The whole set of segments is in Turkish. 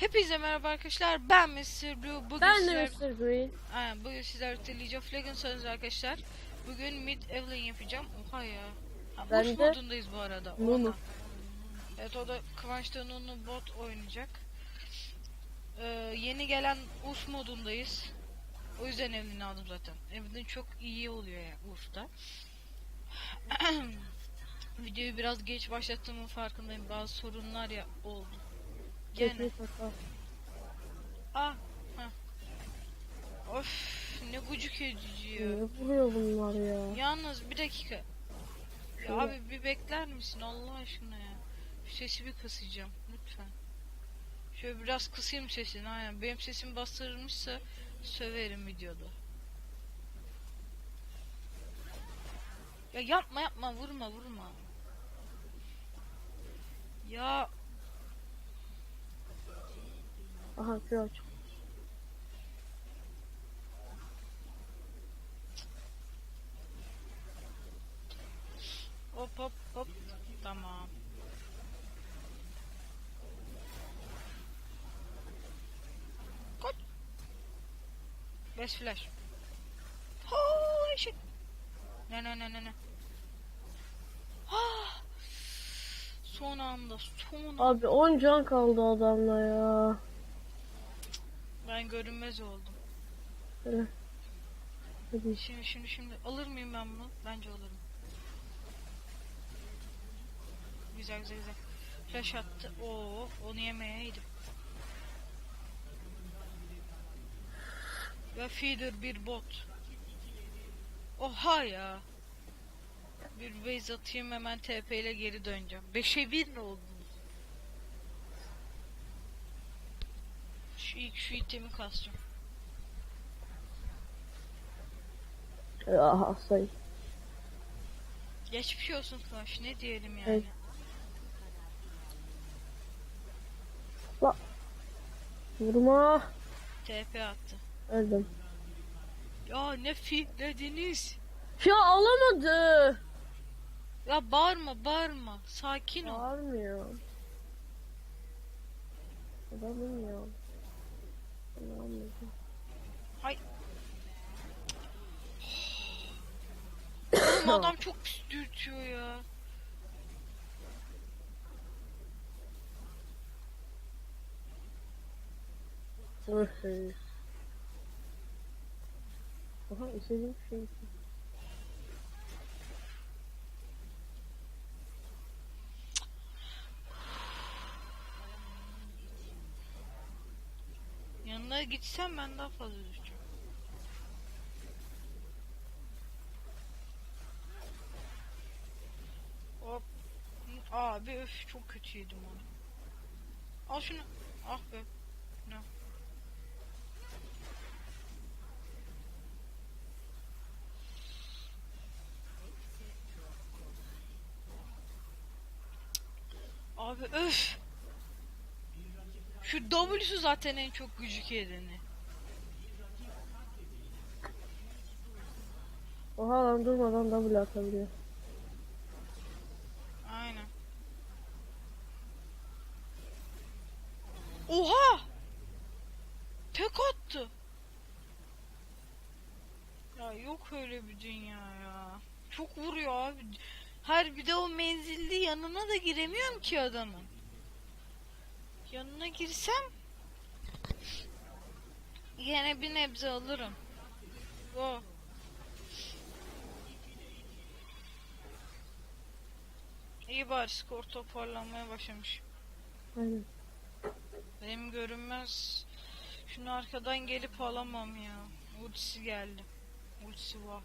Hepinize merhaba arkadaşlar. Ben Mr. Blue. Bugün Ben de Mr. Green. Aynen, bugün sizler League of Legends oynuyoruz arkadaşlar. Bugün mid Evelyn yapacağım. Oha ya. Ha, Ben Urs de modundayız bu arada. Nunu. Oha. Evet o da Kıvanç'ta Nunu bot oynayacak. Ee, yeni gelen Urs modundayız. O yüzden Evelyn'i aldım zaten. Evelyn çok iyi oluyor ya Urs'ta. Videoyu biraz geç başlattığımın farkındayım. Bazı sorunlar ya oldu. Hata. Ah. heh. Of ne gıcık edici ya. Ne vuruyor bunlar ya? Yalnız bir dakika. Ya abi bir bekler misin Allah aşkına ya. Şu sesi bir kısacağım lütfen. Şöyle biraz kısayım sesini aynen. Benim sesim bastırılmışsa söverim videoda. Ya yapma yapma vurma vurma. Ya Aha şu aç. hop hop hop. Tamam. Koş. Best flash. Holy shit. Ne ne ne ne ne. Ah! Son anda, son anda. Abi 10 can kaldı adamla ya. Ben görünmez oldum. Hadi. Hadi. Şimdi şimdi şimdi alır mıyım ben bunu? Bence alırım. Güzel güzel güzel. Flash attı. Oo, onu yemeyeydim. Ve feeder bir bot. Oha ya. Bir base atayım hemen TP ile geri döneceğim. 5'e 1 ne oldu? Şu ilk şu itemi kasacağım. Aha say. Geçmiş olsun Kıvanç ne diyelim yani. Evet. La. Vurma. TP attı. Öldüm. Ya ne fitlediniz? Ya alamadı. Ya bağırma bağırma. Sakin ol. Bağırmıyor. Adamım ya. Anlamadım. Oğlum adam çok pis dürtüyor ya. Aha istediğim şey. Yanına gitsem ben daha fazla düşeceğim. Hop. Abi öf çok kötü yedim onu. Al şunu. Ah be. Ne? Abi öf. Şu W'su zaten en çok gıcık edeni. Oha lan durmadan double atabiliyor. Aynen. Oha! Tek attı. Ya yok öyle bir dünya ya. Çok vuruyor abi. Her bir de o menzilli yanına da giremiyorum ki adamın. Yanına girsem yine bir nebze alırım. O. İyi bari skor toparlanmaya başlamış. Aynen. Benim görünmez. Şunu arkadan gelip alamam ya. Ultisi geldi. Ultisi var.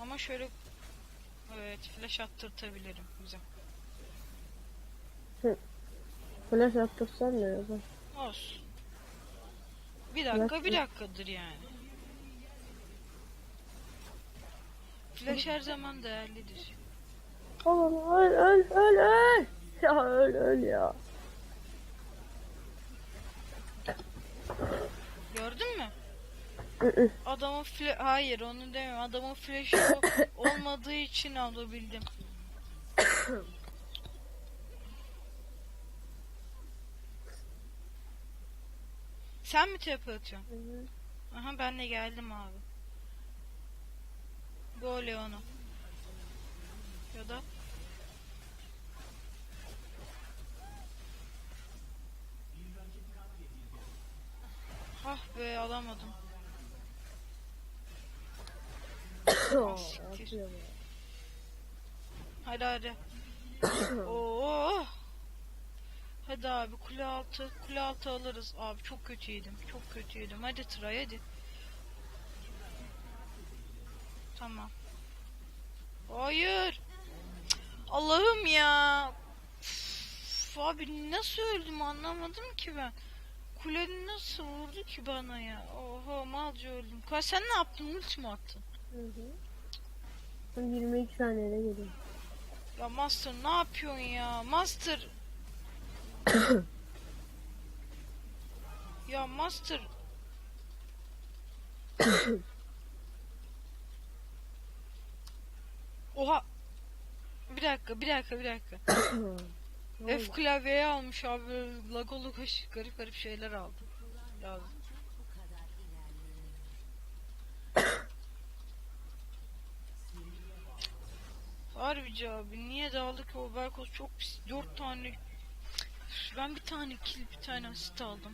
Ama şöyle Evet flash attırtabilirim. Güzel. Flash attırsan ne yazar? Olsun. Bir dakika bir dakikadır yani. Flash her zaman değerlidir. Oğlum öl öl öl öl. Ya öl öl ya. Gördün mü? Hı hı. Adamın fla hayır onu demiyorum. Adamın flash'ı olmadığı için alabildim. Sen mi tepe atıyorsun? Hı hı. Aha ben de geldim abi. Gol onu. Ya da Ah be alamadım. Oo, siktir. Hadi hadi. Oo. Hadi abi kule altı. Kule altı alırız. Abi çok kötüydüm. Çok kötüydüm. Hadi Tray hadi. Tamam. Hayır. Allah'ım ya. Üf, abi nasıl öldüm anlamadım ki ben. Kule nasıl vurdu ki bana ya? Oha malca öldüm. Ka sen ne yaptın? Ulti mi attın? Hı hı. Ben 22 saniyede geliyorum. Ya Master ne yapıyorsun ya? Master. ya Master. Oha. Bir dakika, bir dakika, bir dakika. Harbici abi niye dağıldı ki o Berkos çok pis. 4 tane ben bir tane kill bir tane asist aldım.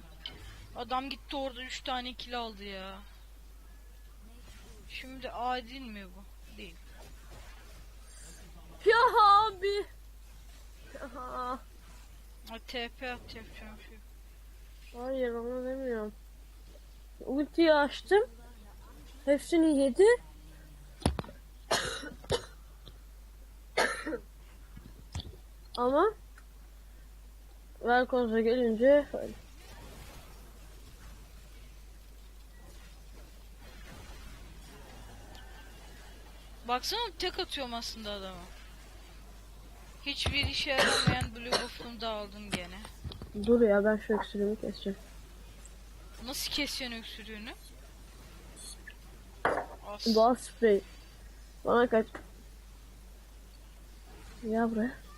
Adam gitti orada 3 tane kill aldı ya. Şimdi adil mi bu? Değil. Ya abi. Ya. A, TP at yapacağım şey. Hayır onu demiyorum. Ultiyi açtım. Hepsini yedi. Ama Velkoz'a gelince öyle. Baksana tek atıyorum aslında adama. Hiçbir işe yaramayan Blue Buff'umu da aldım gene. Dur ya ben şu öksürüğümü keseceğim. Nasıl kesiyorsun öksürüğünü? As. Doğal sprey. Bana kaç. Ya buraya.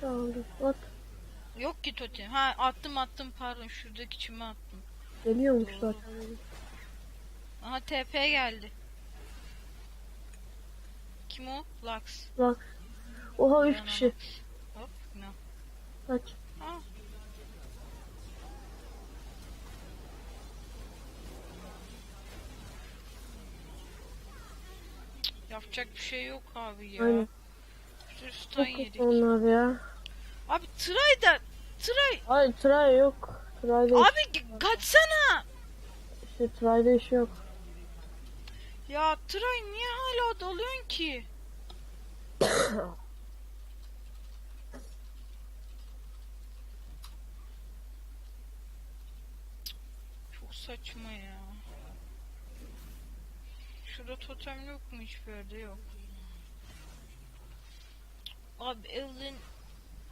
Tamam dur at. Yok ki totem. Ha attım attım pardon şuradaki çime attım. Geliyormuş zaten. Aha TP geldi. Kim o? Lux. Bak. Oha 3 kişi. Hop ne? Kaç. Cık, Yapacak bir şey yok abi ya. Aynen. Üstten Çok yedik. onlar ya. Abi Tray da Tray Hayır try yok. Try'da abi kaçsana. işte try'da iş yok. Ya Tray niye hala dalıyorsun ki? Çok saçma ya. Şurada totem yok mu hiçbir yerde yok. Abi Evelyn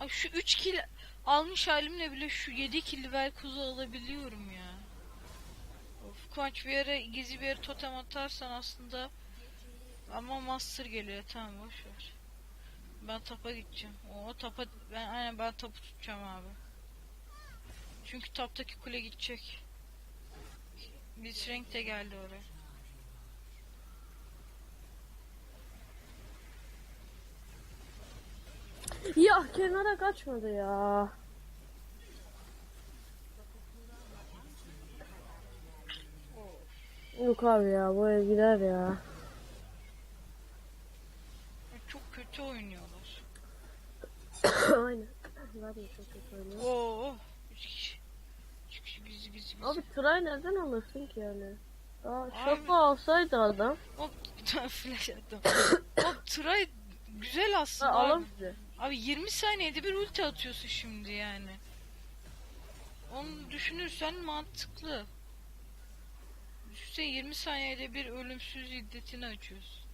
Ay şu 3 kill almış halimle bile şu 7 kill Velkoz'u alabiliyorum ya. Of Kıvanç bir yere gizli bir yere totem atarsan aslında ama master geliyor tamam boş ver. Ben tapa gideceğim. O tapa ben aynen ben tapu tutacağım abi. Çünkü taptaki kule gidecek. Blitzcrank de geldi oraya. Ya kenara kaçmadı ya. Yok abi ya bu ev gider ya. Çok kötü oynuyorlar. Aynen. Ya çok kötü oynuyor. Oo. Üç kişi. Üç kişi bizi bizi bizi. Abi Tray nereden alırsın ki yani? Abi- şafa alsaydı adam. Hop flash attım. Hop Tray güzel Ha, aslında. abi. alın bize. Abi 20 saniyede bir ulti atıyorsun şimdi yani. Onu düşünürsen mantıklı. Düşünsene 20 saniyede bir ölümsüz iddetini açıyorsun.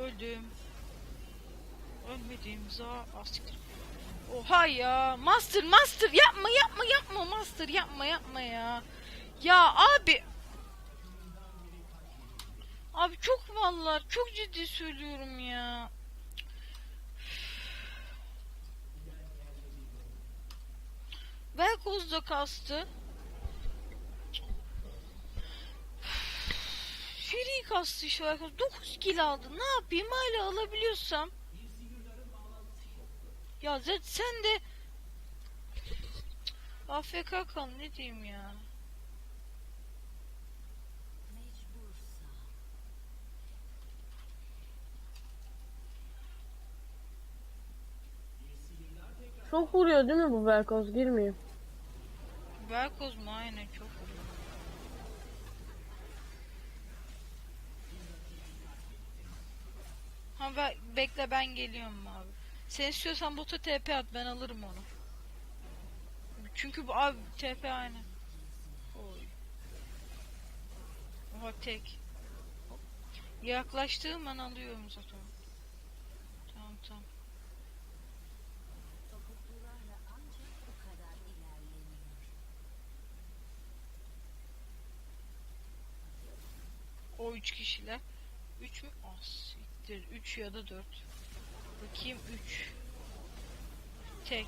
Öldüm. Ölmedim za asiktir. Oha ya. Master master yapma yapma yapma master yapma yapma ya. Ya abi Abi çok vallahi çok ciddi söylüyorum ya. Velkoz da kastı. Free kastı işte Velkoz. 9 kill aldı. Ne yapayım hala alabiliyorsam. Ya zaten sen de AFK kal ne diyeyim ya. Çok vuruyor değil mi bu Velkoz? Girmeyeyim. Velkoz mu aynen çok vuruyor. Ha be- bekle ben geliyorum abi. Sen istiyorsan bota TP at ben alırım onu. Çünkü bu abi TP aynı. Oy. Oha tek. Yaklaştığım an alıyorum zaten. Tamam tamam. O üç kişiler. Üç mü? Ah siktir. Üç ya da dört. Bakayım üç. Tek.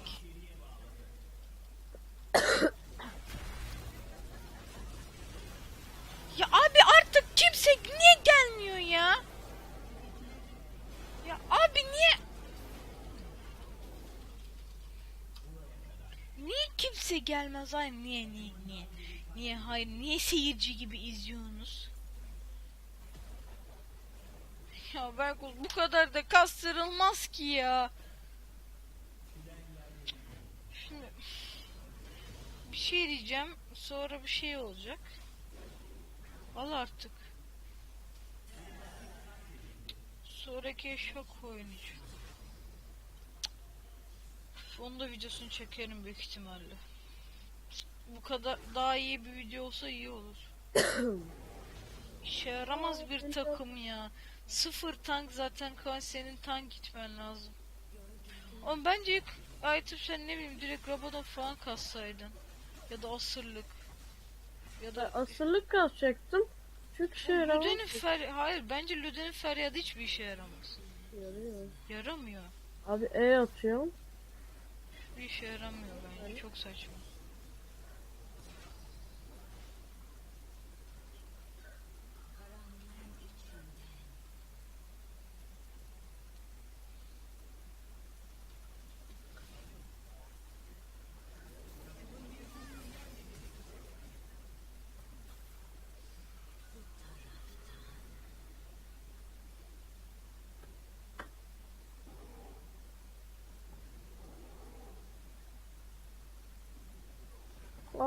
ya abi artık kimse niye gelmiyor ya? Ya abi niye? Niye kimse gelmez? Ay niye niye niye? Niye hayır niye seyirci gibi izliyorsunuz? Ya Berkos bu kadar da kastırılmaz ki ya. Şimdi bir şey diyeceğim sonra bir şey olacak. Al artık. Sonraki şok oynayacağım. Onun da videosunu çekerim büyük ihtimalle. Bu kadar daha iyi bir video olsa iyi olur. İşe yaramaz bir takım ya. Sıfır tank zaten Kaan senin tank gitmen lazım. Ama bence ilk item sen ne bileyim direkt Rabadon falan kassaydın. Ya da asırlık. Ya da Asırlık kasacaktım. Çünkü şey yaramaz. Lüden'in fer... Hayır bence Lüden'in feryadı hiçbir işe yaramaz. Yarıyor. Yaramıyor. Abi E atıyorum. Bir işe yaramıyor bence. Çok saçma.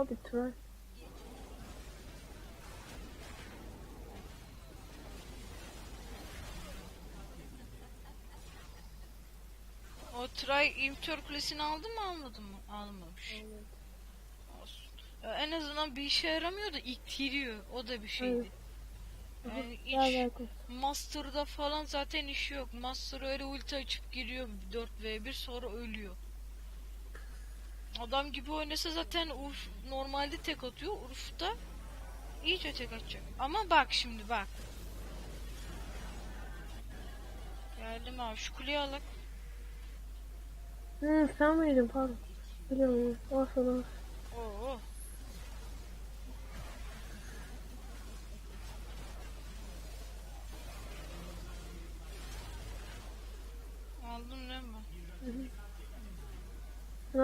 Abi Tray. O Tray İmtör Kulesi'ni aldı mı almadı mı? Almamış. Olsun. Ya en azından bir işe yaramıyor da ittiriyor. O da bir şeydi. Yani Ya hiç. Master'da falan zaten işi yok. Master öyle ulti açıp giriyor 4v1 sonra ölüyor. Adam gibi oynasa zaten Urf normalde tek atıyor. Urf da iyice tek atacak. Ama bak şimdi bak. Geldim abi şu kuleyi alak. Hı, sen miydin pardon. Biliyorum. Al sana. Oo. Aldım değil mi?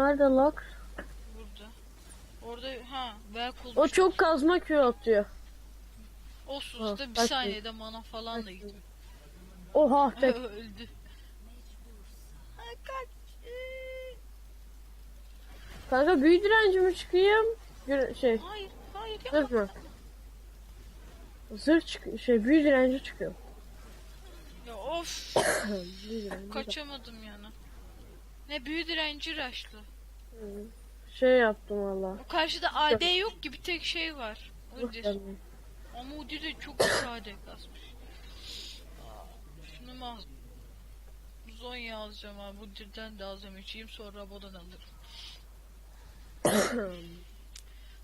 Nerede Lux? Burada. Orada ha. O çok kazma Q atıyor. Olsun usta bir kaç saniyede mana falan da gidiyor. Oha tek. Öldü. Ha, kaç. Kanka büyü direnci mi çıkayım? Şey Hayır hayır zırh mı? Zırh çık şey büyü direnci çıkıyor. Ya of kaçamadım yani. Ne büyü direnci raşlı. Şey yaptım valla. O karşıda AD yok ki bir tek şey var. Ben- Ama Udyr de çok sade kasmış. Aa, Şunu mu Zonya alacağım abi. Udyr'den de alacağım. İçeyim sonra Rabo'dan alırım.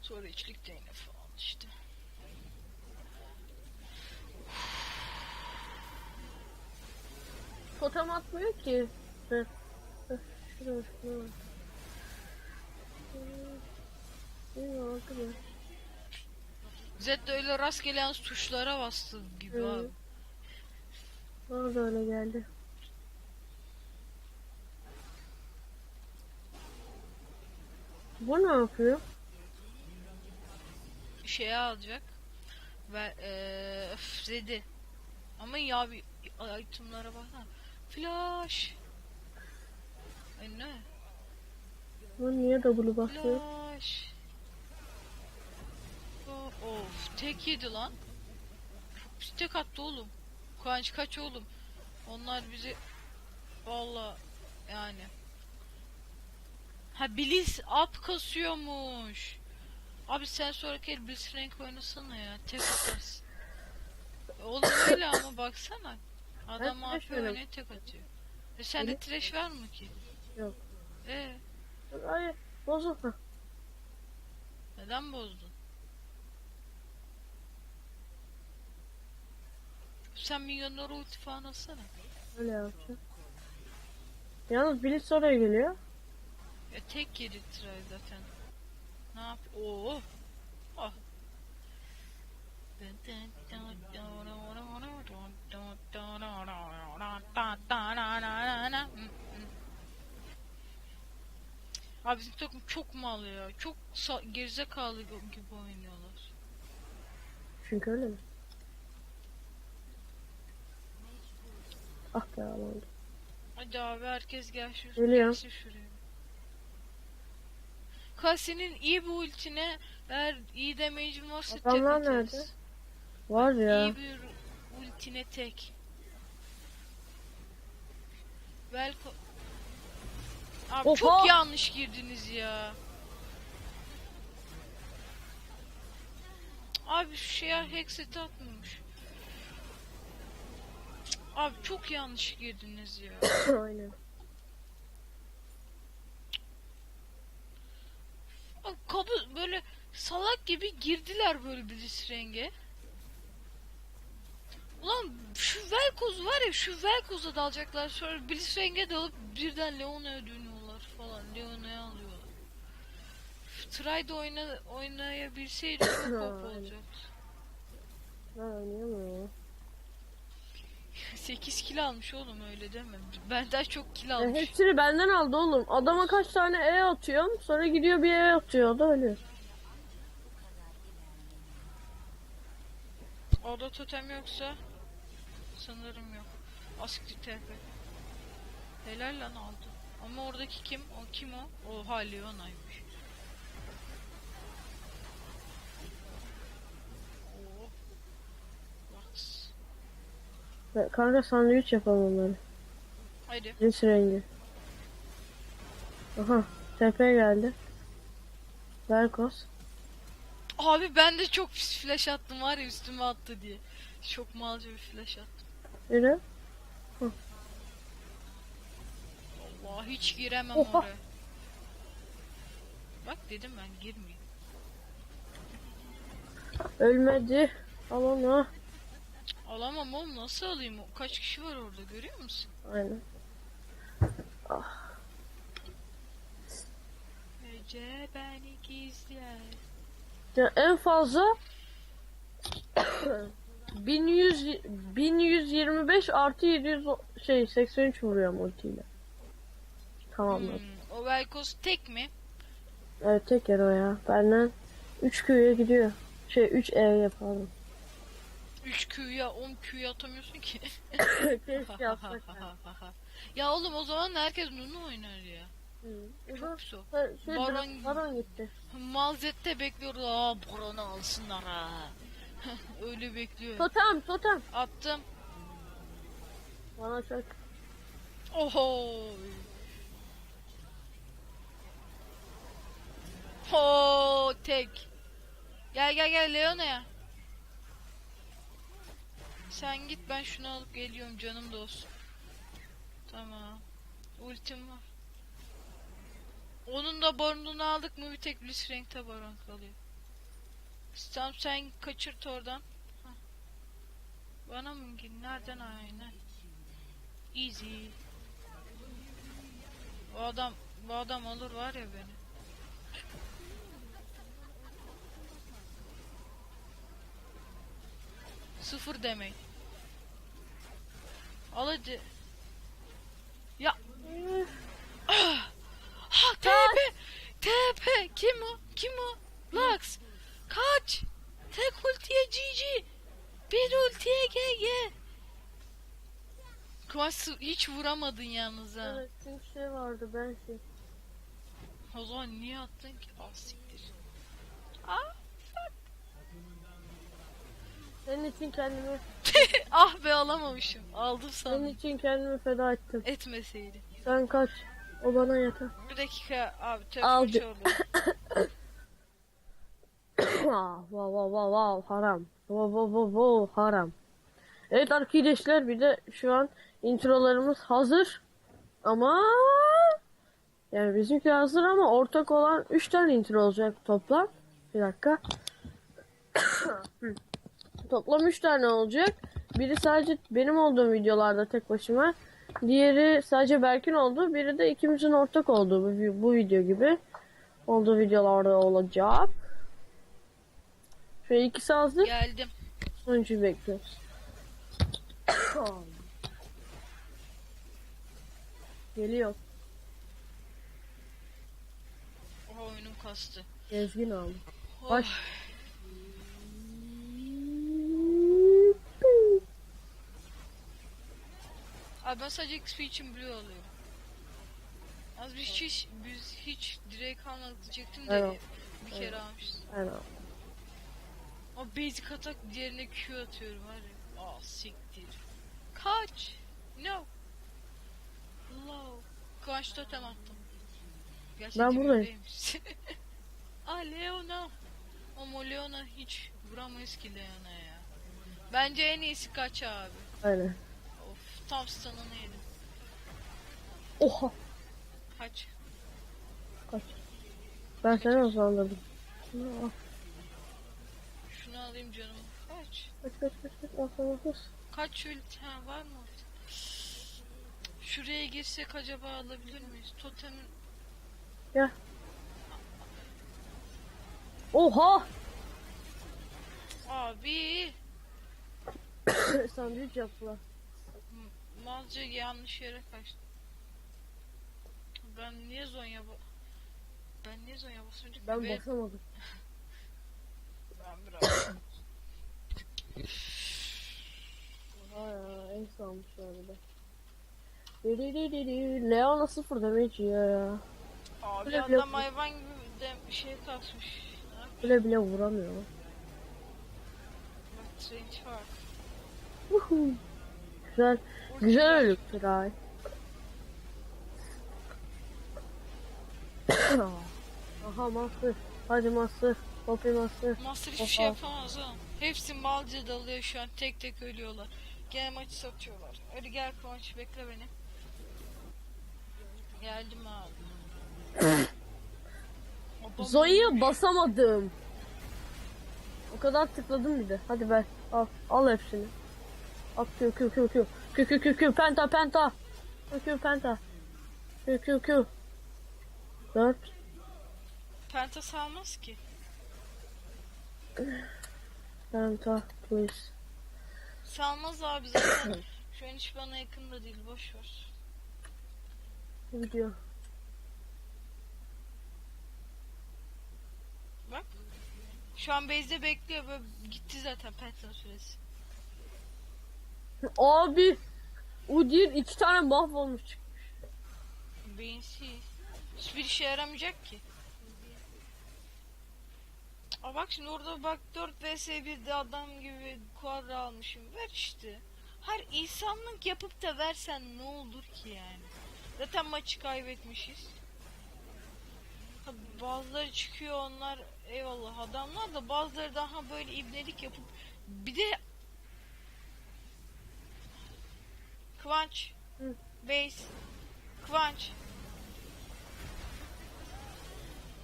Sonra içlik değne falan işte. Totem atmıyor ki. Heh. Heh, Şuraya şuraya. İyi arkadaş. Zed de öyle rastgele yalnız tuşlara bastı gibi Hı. abi. Bana da öyle geldi. Bu ne yapıyor? Şeye alacak. Ve eee öf, Zed'i. Ama ya bir itemlara baksana. Flash. Ay ne? Bu niye W basıyor? Flash. O- Of tek yedi lan. Çok tek attı oğlum. Kıvanç kaç oğlum. Onlar bizi valla yani. Ha Bliss up kasıyormuş. Abi sen sonraki el Bliss rank oynasana ya. Tek atarsın. Oğlum öyle ama baksana. Adam AP oynayıp tek atıyor. E sende trash var mı ki? Yok. E Ay bozuk. Heh. neden bozdun? Sen milyonlara ulti falan atsana. Öyle yapacağım. Yalnız Blitz oraya geliyor. Ya tek yedi try zaten. Ne yap? Oo. Ah. Abi bizim takım çok mal ya. Çok gerizekalı gibi oynuyorlar. Çünkü öyle mi? Ah be aman. Hadi abi herkes gel şu Geliyor. şuraya. Kasi'nin iyi bir ultine eğer iyi damage'in varsa tek Adamlar atarız. nerede? Var ya. İyi bir ultine tek. Velko... Abi Oha! çok yanlış girdiniz ya. Abi şu şeye hexet atmamış. Abi çok yanlış girdiniz ya. Aynen. Abi Kabı böyle salak gibi girdiler böyle bir renge. Ulan şu Velkoz var ya şu Velkoz'a dalacaklar sonra Bliss renge dalıp birden Leona'ya dönüyorlar falan Leona'ya alıyorlar. Try'da oyna, oynayabilseydi çok Aynen. olacaktı. Ben oynayamıyorum. 8 kill almış oğlum öyle deme. Benden çok kill Ya almış. hepsini benden aldı oğlum. Adama kaç tane E atıyorum. Sonra gidiyor bir E atıyor. O da öyle. Orada totem yoksa sanırım yok. Askri TP. Helal lan aldı. Ama oradaki kim? O kim o? Oha Leona'ymış. Kanka sandviç yapalım onları. Haydi. Cins rengi. Aha. TP geldi. Velkos. Abi ben de çok pis flash attım var ya üstüme attı diye. Çok malca bir flash attım. Yürü. Allah hiç giremem Oha. oraya. Bak dedim ben girmeyeyim. Ölmedi. Al onu. Alamam oğlum nasıl alayım? Kaç kişi var orada görüyor musun? Aynen. Ece beni gizler. Ya en fazla 1100 1125 artı 700 o- şey 83 vuruyorum ultiyle. Tamamladım. Hmm, o Velkos tek mi? Evet tek yer o ya. Benden 3 köye gidiyor. Şey 3 E yapalım. 3 Q'ya 10 Q'ya atamıyorsun ki. Keşke yapsak ya. ya oğlum o zaman herkes Nunu oynar ya. Hı. Çok. Ha, Şey, Baron- Baron... Gitti. Malzette bekliyoruz. Aa Boran'ı alsınlar ha. Öyle bekliyor. Totem totem. Attım. Bana çok. Oho. Ho tek. Gel gel gel Leona'ya. Sen git ben şunu alıp geliyorum canım dostum. Tamam. Ultim var. Onun da baronunu aldık mı bir tek Blitzcrank'te baron kalıyor. Tamam sen kaçırt oradan. Hah. Bana mı gel? Nereden aynen? Easy. Bu adam bu adam alır var ya beni. Sıfır demek. Al hadi. Ya. Ha TP. TP. Kim o? Kim o? Lux. Kaç. Tek ultiye GG. Bir ultiye GG. Kıvanç hiç vuramadın yalnız ha. Evet çünkü şey vardı ben şey. O zaman niye attın ki? Al siktir. Aa, Senin için kendimi ah be alamamışım. Aldım senin sana. için kendimi feda ettim. Etmeseydi. Sen kaç. O bana yeter. Bir dakika abi Al telefon bir- çalıyor. Wow wow wow wow haram. Wow wow wow wow haram. Evet arkadaşlar bir de şu an introlarımız hazır. Ama yani bizimki hazır ama ortak olan 3 tane intro olacak toplam. Bir dakika. Toplam 3 tane olacak. Biri sadece benim olduğum videolarda tek başıma. Diğeri sadece Berk'in olduğu. Biri de ikimizin ortak olduğu bu, bu video gibi. Olduğu videolarda olacak. Şöyle ikisi hazır. Geldim. Sonuncuyu bekliyoruz. Geliyor. Oha oyunum kastı. Gezgin aldı. Oh. Abi ben sadece XP için Blue alıyorum. Az biz hiç, biz hiç direkt almadık diyecektim de Evet. bir kere almışız. Aynen. O basic atak diğerine Q atıyorum var ya. Aa siktir. Kaç. No. Low. Kıvanç totem attım. Gerçekten Ben buradayım. öyleymiş. Aa Leona. Ama Leona hiç vuramayız ki Leona ya. Bence en iyisi kaç abi. Aynen. Stun'ını yedim. Oha. Kaç. Kaç. Ben seni hızlandırdım. Şunu al. Şunu alayım canım. Kaç. Kaç kaç kaç kaç. Al sana hız. Kaç ha, var mı? Şuraya girsek acaba alabilir miyiz? Totemin Gel. Oha. abi Sandviç yaptılar. Malca yanlış yere kaçtı. Ben niye Zonya ba- Ben niye Zonya basınca Ben Ve- basamadım. Ben biraz Oha ya. En de. Diri Leona sıfır damage yiyor ya. Abi Bile- adam hayvan gibi de bir şey kasmış. Bile bile vuramıyor. Bak trench var. Güzel. Güzel ölüktür ay. Aha master. Hadi master. Poppy master. Master hiçbir şey yapamaz ha. Hepsi malca dalıyor şu an tek tek ölüyorlar. Gene maçı satıyorlar. Hadi gel Kıvanç bekle beni. Geldim abi. Zoe'ye basamadım. O kadar tıkladım bir de. Hadi be. Al. Al hepsini. At Q Q Q Q. Q Q Q. Penta penta. Q Q penta. Q Q Q. Dört. Penta salmaz ki. Penta. Please. Salmaz abi zaten. Şu an hiç bana yakında değil boş ver. Gidiyor. Şu an base'de bekliyor böyle gitti zaten Phantom süresi. Abi Udyr iki tane mahvolmuş çıkmış. Beyinsiz. Hiçbir işe yaramayacak ki. Aa bak şimdi orada bak 4 vs 1'de adam gibi kuadra almışım. Ver işte. Her insanlık yapıp da versen ne olur ki yani. Zaten maçı kaybetmişiz. Ha, bazıları çıkıyor onlar eyvallah adamlar da bazıları daha böyle ibnelik yapıp bir de Kıvanç Hı. Base Kıvanç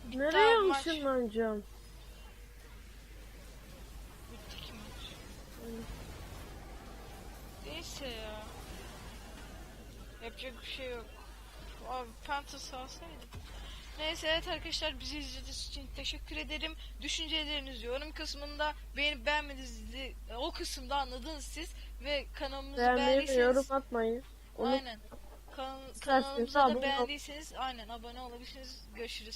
Bitti Nereye maç. ışınlanacağım? Bitti ki maç. Neyse ya. Yapacak bir şey yok. Abi Panthers alsaydı. Neyse evet arkadaşlar bizi izlediğiniz için teşekkür ederim. Düşüncelerinizi yorum kısmında beğenip beğenmediğinizi o kısımda anladınız siz ve kanalımızı Beğenmeyi ve beğendiyseniz yorum atmayı. Onu aynen kan- İsterseniz kanalımıza abone da ol- beğendiyseniz aynen abone olabilirsiniz. Görüşürüz.